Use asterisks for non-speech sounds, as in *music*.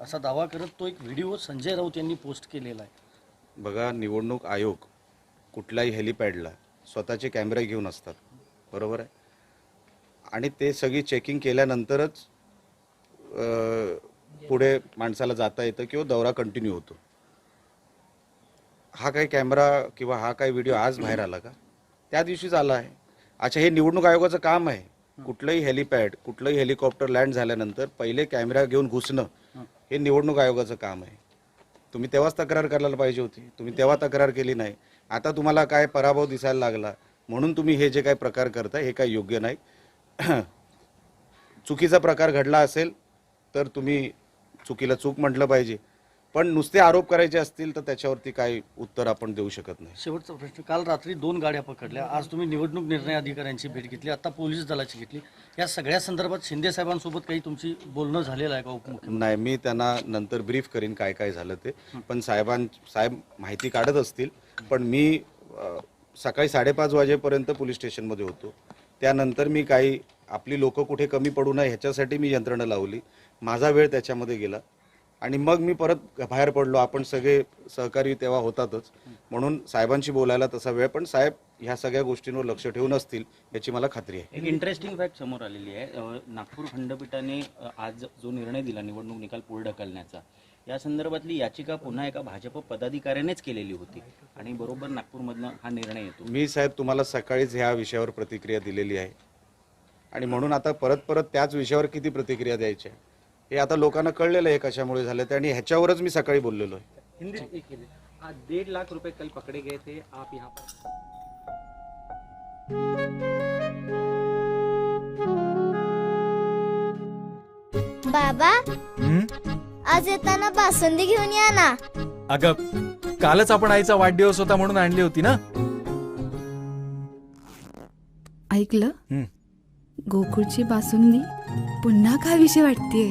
असा दावा करत तो एक व्हिडिओ संजय राऊत यांनी पोस्ट केलेला आहे. बघा निवडणूक आयोग कुठल्याही हेलिपॅडला स्वतःचे कॅमेरे घेऊन असतात. बरोबर आहे? आणि ते सगळी चेकिंग केल्यानंतरच पुढे माणसाला जाता येतं किंवा दौरा कंटिन्यू होतो. हा काही कॅमेरा किंवा हा काही व्हिडिओ आज बाहेर आला का? त्या दिवशीच आला आहे. अच्छा हे निवडणूक आयोगाचं काम आहे. कुठलंही हेलिपॅड कुठलंही हेलिकॉप्टर लँड झाल्यानंतर पहिले कॅमेरा घेऊन घुसणं हे निवडणूक आयोगाचं काम आहे. तुम्ही तेव्हाच तक्रार करायला पाहिजे होती. तुम्ही तेव्हा तक्रार केली नाही. आता तुम्हाला काय पराभव दिसायला लागला म्हणून तुम्ही हे जे काय प्रकार करताय हे काय योग्य नाही. *clears throat* चुकीचा प्रकार घडला असेल तर तुम्ही चुकीला चूक म्हटलं पाहिजे. पण नुसते आरोप करायचे असतील तर त्याच्यावरती काही उत्तर आपण देऊ शकत नाही. शेवटचा प्रश्न काल रात्री दोन गाड्या पकडल्या. आज तुम्ही निवडणूक निर्णय अधिकाऱ्यांची भेट घेतली आता पोलीस दलाची घेतली. या सगळ्या संदर्भात शिंदे साहेबांसोबत काही तुमची बोलणं झालेलं आहे का उपमुख्यमंत्री? नाही मी त्यांना नंतर ब्रीफ करीन काय काय झालं ते. पण साहेबां साहेब माहिती काढत असतील. पण मी अ, सकाळी साडेपाच वाजेपर्यंत पोलीस स्टेशनमध्ये होतो. त्यानंतर मी काही आपली लोकं कुठे कमी पडू नये ह्याच्यासाठी मी यंत्रणा लावली. माझा वेळ त्याच्यामध्ये गेला. आणि मग मी परत बाहेर पडलो. आपण सगळे सहकारी तेव्हा होतातच. म्हणून साहेबांशी बोलायला तसा वेळ पण साहेब ह्या सगळ्या गोष्टींवर लक्ष ठेवून असतील याची मला खात्री आहे. एक इंटरेस्टिंग फॅक्ट समोर आलेली आहे. नागपूर खंडपीठाने आज जो निर्णय दिला निवडणूक निकाल पुढे ढकलण्याचा या संदर्भातली याचिका पुन्हा एका भाजप पदाधिकाऱ्यानेच केलेली होती. आणि बरोबर नागपूरमधनं हा निर्णय येतो. मी साहेब तुम्हाला सकाळीच ह्या विषयावर प्रतिक्रिया दिलेली आहे. आणि म्हणून आता परत परत त्याच विषयावर किती प्रतिक्रिया द्यायच्या? हे आता लोकांना कळलेलं आहे कशामुळे झालं ते. आणि ह्याच्यावरच मी सकाळी बोललेलो आहे. हिंदी आज डेढ़ लाख रुपए कल पकड़े गए थे आप यहाँ पर. बाबा आज येताना बासुंदी घेऊन या ना. अगं कालच आपण आईचा वाढदिवस होता म्हणून आणली होती ना? ऐकलं? हं. गोकुळची बासुंदी पुन्हा खावीशी वाटतेय.